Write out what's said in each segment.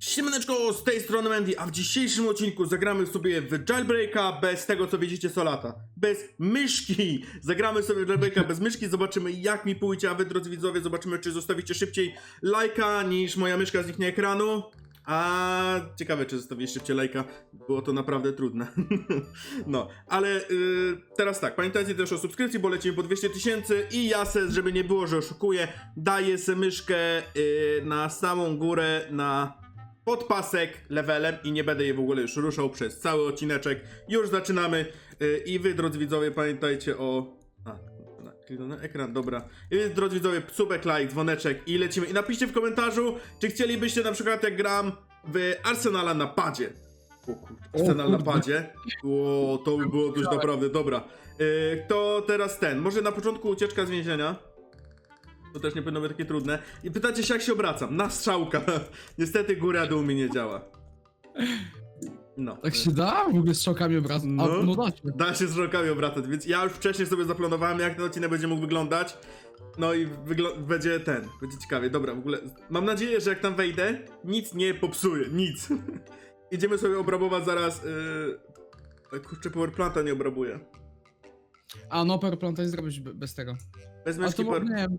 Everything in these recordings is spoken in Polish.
Siemaneczko, z tej strony Mandy, a w dzisiejszym odcinku zagramy sobie w Jailbreaka bez tego, co widzicie Solata. Bez myszki! Zagramy sobie w Jailbreaka bez myszki, zobaczymy jak mi pójdzie, a wy drodzy widzowie, zobaczymy czy zostawicie szybciej lajka niż moja myszka zniknie ekranu. A ciekawe, czy zostawię szybciej lajka, było to naprawdę trudne. no, ale yy, teraz tak, pamiętajcie też o subskrypcji, bo lecimy po 200 tysięcy i ja se, żeby nie było, że oszukuję, daję se myszkę yy, na samą górę, na podpasek levelem i nie będę je w ogóle już ruszał przez cały odcineczek. Już zaczynamy yy, i wy, drodzy widzowie, pamiętajcie o... A, na- ekran, dobra. I wy, drodzy widzowie, subek, like, dzwoneczek i lecimy. I napiszcie w komentarzu, czy chcielibyście na przykład jak gram w Arsenala na padzie. O kurde, Arsenal na padzie. O, to by było coś naprawdę, dobra. Yy, to teraz ten, może na początku ucieczka z więzienia. To też nie być takie trudne. I pytacie się, jak się obracam. Na strzałka. Niestety góra dół mi nie działa. No. Tak się da? W ogóle z strzałkami obraz. No. A, no da się. Da się z rokami obracać, więc ja już wcześniej sobie zaplanowałem, jak ten odcinek będzie mógł wyglądać. No i będzie ten, będzie ciekawie. Dobra, w ogóle mam nadzieję, że jak tam wejdę, nic nie popsuje, nic. Idziemy sobie obrabować zaraz. Yy... Kurczę, powerplanta nie obrabuję. A no, Powerplanta nie zrobisz be- bez tego. Bez A to nie wiem,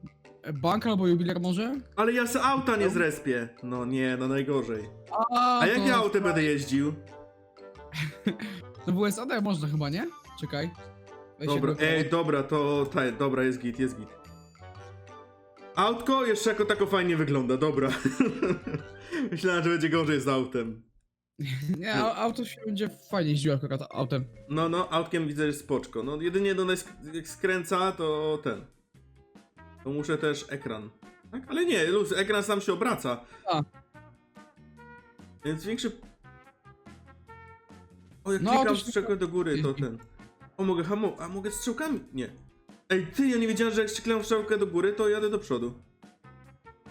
bank albo jubiler może? Ale ja se auta nie zrespię. No nie, no najgorzej. A, A jakie to- autem będę jeździł? To było SAD można chyba, nie? Czekaj. Weź Dobra, ej, dobra, to ta, dobra, jest git, jest git. Autko jeszcze jako tako fajnie wygląda, dobra. Myślałem, że będzie gorzej z autem. Nie, a- auto się będzie fajnie jeździło akurat autem. No, no, autkiem widzę, że spoczko. No, jedynie no, sk- jak skręca, to ten. To muszę też ekran. Tak? Ale nie, luz, ekran sam się obraca. A. Więc większy... O, jak No, klikam to się- strzałkę do góry, to ten... O, mogę hamować, a mogę strzałkami? Nie. Ej, ty, ja nie wiedziałem, że jak klikam strzałkę do góry, to jadę do przodu.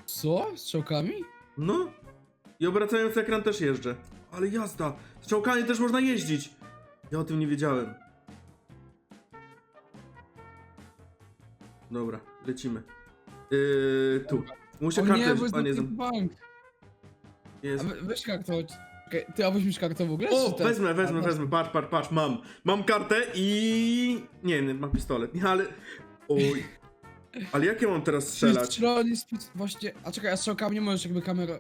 Co? Z strzałkami? No. I obracając ekran też jeżdżę. Ale jazda! Strzałkami też można jeździć! Ja o tym nie wiedziałem. Dobra, lecimy. Yy, tu. Muszę o kartę... nie, bo jest a, nie, taki zam- bank. A jest. we, weź kartę. Czekaj, Ty, a weźmiesz kartę w ogóle? O, ten? wezmę, wezmę, A, wezmę. Patrz, patrz, patrz, mam. Mam kartę i... Nie, nie, mam pistolet. Nie, ale... Oj. Ale jak ja mam teraz strzelać? Strzelanie z pis- właśnie. A czekaj, a strzałkami nie możesz jakby kamera.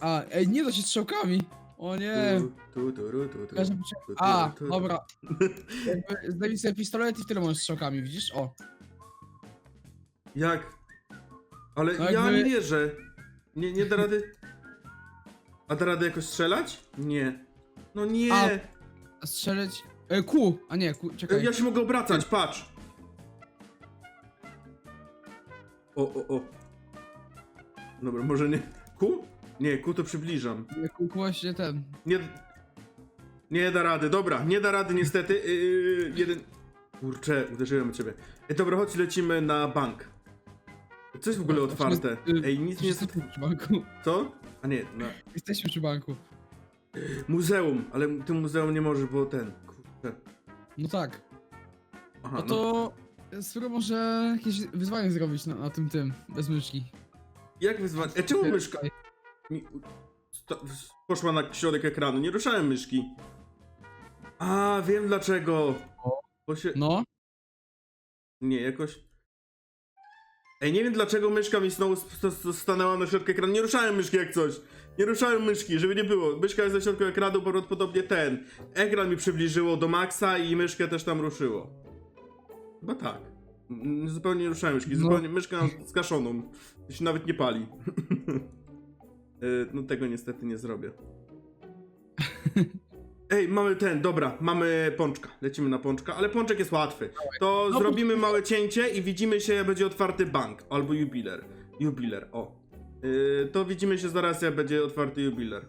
A, ej, nie da się strzałkami. O nie. Tu, tu, tu, tu, tu, tu, Każdy tu, tu, A, tu, tu. dobra. Jakby zdejmij sobie pistolet i tyle możesz strzałkami, widzisz? O. Jak? Ale No ja jakby- nie wierzę. Nie, nie da rady. A da rady jakoś strzelać? Nie. No nie. A, A strzelać. E, Q, a nie, Q, czekaj. E, Ja się mogę obracać, patrz. O, o, o. Dobra, może nie. Ku? Nie, ku to przybliżam. Q właśnie ten. Nie. Nie da rady, dobra, nie da rady niestety. Yy, jeden. Kurczę, uderzyłem w ciebie. Ej, dobra, chodź, lecimy na bank. Co jest w ogóle otwarte? Ej, nic nie jest. Jesteśmy przy banku. Co? A nie, na Jesteśmy przy banku. muzeum, ale tym muzeum nie możesz, bo ten. Kurczę. No tak. Aha, No to. Spróbuj może jakieś wyzwanie zrobić na, na tym tym, bez myszki. Jak wyzwać? E, czemu myszka mi... sta- poszła na środek ekranu? Nie ruszałem myszki. A, wiem dlaczego. Bo się... No. Nie, jakoś... Ej, nie wiem dlaczego myszka mi znowu st- st- stanęła na środku ekranu. Nie ruszałem myszki jak coś. Nie ruszałem myszki, żeby nie było. Myszka jest na środku ekranu, prawdopodobnie ten. Ekran mi przybliżyło do maksa i myszkę też tam ruszyło. Chyba tak. Mm, Zupełnie nie ruszałem myszki, No. zupełnie zgaszoną. To się nawet nie pali. Y, no tego niestety nie zrobię. Ej, mamy ten, dobra, mamy pączka. Lecimy na pączka, ale pączek jest łatwy. To No, zrobimy małe cięcie i widzimy się, jak będzie otwarty bank. Albo jubiler. Jubiler, o. Yy, to widzimy się zaraz, jak będzie otwarty jubiler.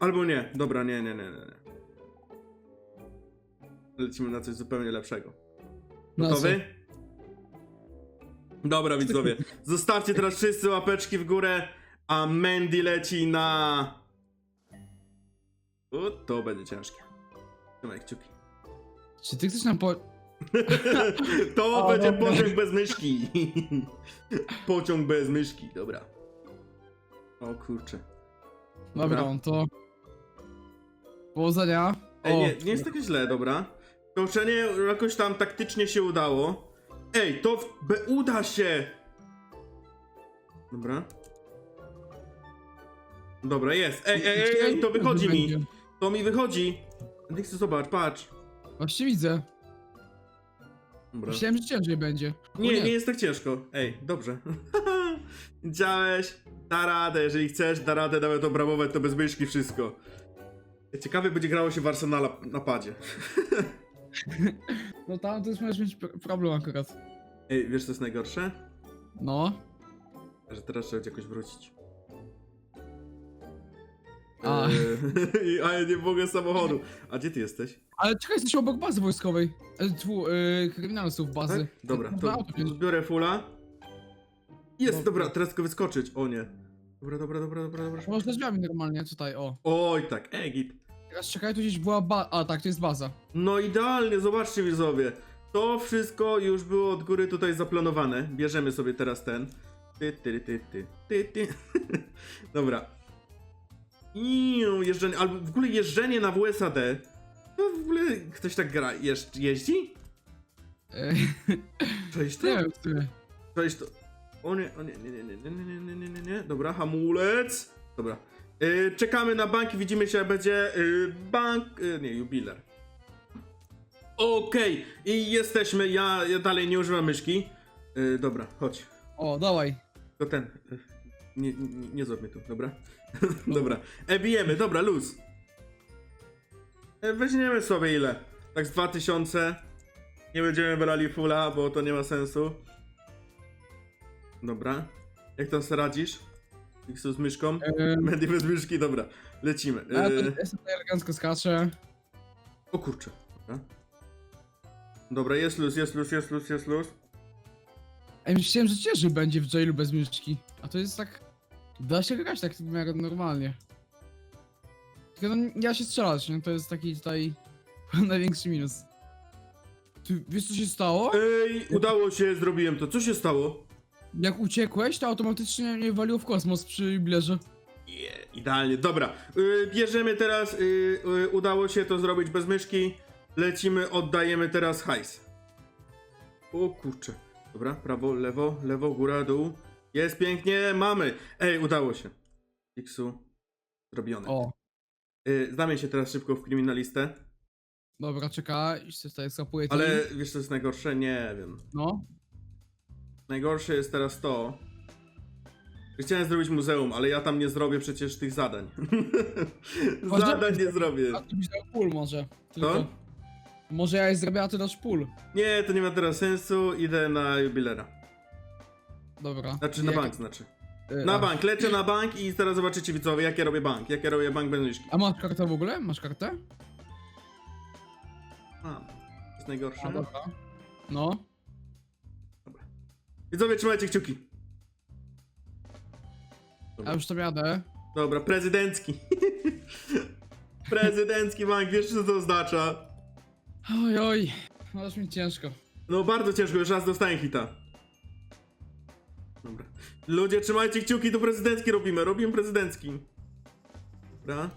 Albo nie, dobra, nie, nie, nie, nie. nie. Lecimy na coś zupełnie lepszego. Na Gotowy? Dobra, widzowie. Zostawcie teraz wszyscy łapeczki w górę, a Mandy leci na... O, to będzie ciężkie. Trzymaj kciuki. Czy ty chcesz nam po. To O, będzie dobra. pociąg bez myszki. Pociąg bez myszki, dobra. O kurczę. Dobra, Dobra. no to... Powodzenia. Ej, nie, nie jest tak źle, dobra. Kołczenie jakoś tam taktycznie się udało. Ej, to w... Be, uda się! Dobra. Dobra, jest. Ej, ej, ej, ej, to wychodzi mi. Będzie. To mi wychodzi. Dixie, zobacz, patrz. Właśnie widzę. Dobra. Myślałem, że ciężej będzie. O Nie, nie jest tak ciężko. Ej, dobrze. Widziałeś? Da radę, jeżeli chcesz, da radę nawet obramować to bez myszki wszystko. Ciekawie będzie grało się w Arsenala na padzie. No tam już możesz mieć pr- problem akurat. Ej, wiesz co jest najgorsze? No. Że teraz trzeba będzie jakoś wrócić. A. Eee, a ja nie mogę samochodu. A gdzie ty jesteś? Ale czekaj, jesteś obok bazy wojskowej. E, Tu, yy, kryminalsów bazy. Tak? Dobra, to auto wziąć. biorę fulla. Jest, Dobra. teraz tylko wyskoczyć. O nie. Dobra, dobra, dobra, dobra, dobra. Można drzwiami normalnie, tutaj, o. Oj, tak, Egip. Teraz czekaj, tu gdzieś była ba... A, tak, to jest baza. No idealnie, zobaczcie widzowie. To wszystko już było od góry tutaj zaplanowane. Bierzemy sobie teraz ten. Ty, ty, ty, ty, ty, ty. Dobra. I jeżdżenie, albo w ogóle jeżdżenie na WSAD. To w ogóle ktoś tak gra, jeż, jeździ? Cześć to? nie wiem. Cześć to. O nie, o nie, nie, nie, nie, nie, nie, nie, nie, nie, nie. Dobra, hamulec. Dobra. Yy, czekamy na bank i widzimy się, będzie yy, bank. Yy, nie, jubiler. Okej, i jesteśmy. Ja, ja dalej nie używam myszki. Yy, dobra, chodź. O, dawaj. To ten. Yy, nie, nie, nie złap mnie tu, dobra? dobra. E, bijemy, dobra, luz. E, weźmiemy sobie ile? Tak z 2000. Nie będziemy brali fulla, bo to nie ma sensu. Dobra. Jak tam sobie radzisz? Xu z myszką? Mendy bez myszki, dobra. Lecimy. ja, to, sobie elegancko o kurczę. Dobra. Dobra, jest luz, jest luz, jest luz, jest luz. Ej, myślałem, że ciężej będzie w jailu bez myszki. A to jest tak... Da się grać tak w miarę normalnie. Tylko no, ja się strzelać, nie? To jest taki tutaj... największy minus. Ty wiesz co się stało? Ej, udało się, zrobiłem to. Co się stało? Jak uciekłeś, to automatycznie mnie waliło w kosmos przy jubilerze. Je, idealnie, dobra. Y, bierzemy teraz, y, y, udało się to zrobić bez myszki. Lecimy, oddajemy teraz hajs. O kurczę. Dobra, prawo, lewo, lewo, góra, dół. Jest pięknie, mamy. Ej, udało się. Xu, zrobione. O, Y, znamy się teraz szybko w kryminalistę. dobra, czekaj, się tutaj skapuję. Ale wiesz co jest najgorsze? Nie wiem. No, Najgorsze jest teraz to. że Chciałem zrobić muzeum, ale ja tam nie zrobię przecież tych zadań. Zadań nie zrobię. a ty byś dał pól może. Tylko. Może ja je zrobię, a ty dasz pól. Nie, to nie ma teraz sensu. Idę na jubilera. Dobra. Znaczy na Jak- bank, znaczy. y, Na a. bank, lecę na bank i zaraz zobaczycie widzowie, jak ja robię bank. Jak ja robię bank bez. A masz kartę w ogóle? Masz kartę? Mam. To jest najgorsze. A, dobra. No. Widzowie, trzymajcie kciuki. A Dobra, już to jadę. Dobra prezydencki. prezydencki bank, wiesz co to oznacza? Oj, oj. Możesz mi ciężko. No bardzo ciężko, już raz dostałem hita. Dobra. Ludzie, trzymajcie kciuki, to prezydencki robimy. Robimy prezydencki. Dobra.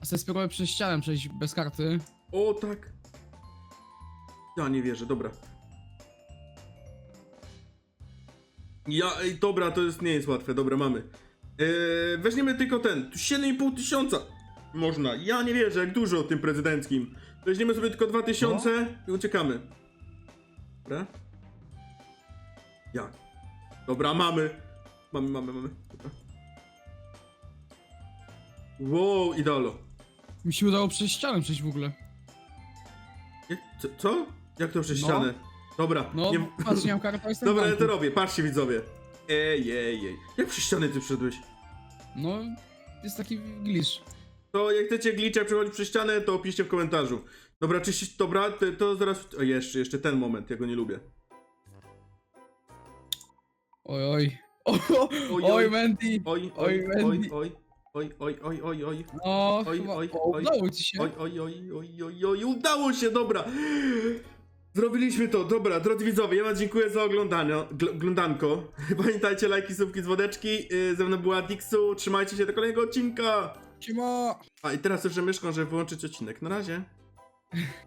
A sobie spróbuję przez ścianę przejść bez karty. O, tak. Ja nie wierzę, dobra. Ja, ej, dobra, to jest, nie jest łatwe, dobra, mamy. Eee, weźmiemy tylko ten, tu 7,5 tysiąca. Można, ja nie wierzę, jak dużo o tym prezydenckim. Weźmiemy sobie tylko 2000 i uciekamy. Dobra. Jak? Dobra, mamy. Mamy, mamy, mamy. Dobra. Wow, idolo. Mi się udało przez ścianę przejść w ogóle. Jak, co, co? Jak to przez No. ścianę? Dobra, No, nie... patrz, nie mam karty, a jestem Dobra, ja to robię, patrzcie widzowie. Ej, ej, ej. Jak przez ścianę ty wszedłeś? No, jest taki glitch. To jak chcecie glitcha przechodzić przez ścianę, to opiszcie w komentarzu. Dobra, czyścić, dobra, to, to zaraz... O, jeszcze, jeszcze ten moment, ja go nie lubię. Oj, oj. Oj, oj. oj, Mandy. Oj, oj, Oj, oj, oj, oj, oj, no, oj, oj, oj. Oj, oj, oj. udało ci się. Oj, oj, oj, oj, oj, oj, udało się, dobra! Zrobiliśmy to, dobra, drodzy widzowie, ja wam dziękuję za oglądanie, oglądanko. Pamiętajcie, lajki, subki, dzwoneczki, y, ze mną była Dixu, trzymajcie się do kolejnego odcinka! Siema! A i teraz słyszę myszką, żeby wyłączyć odcinek. Na razie.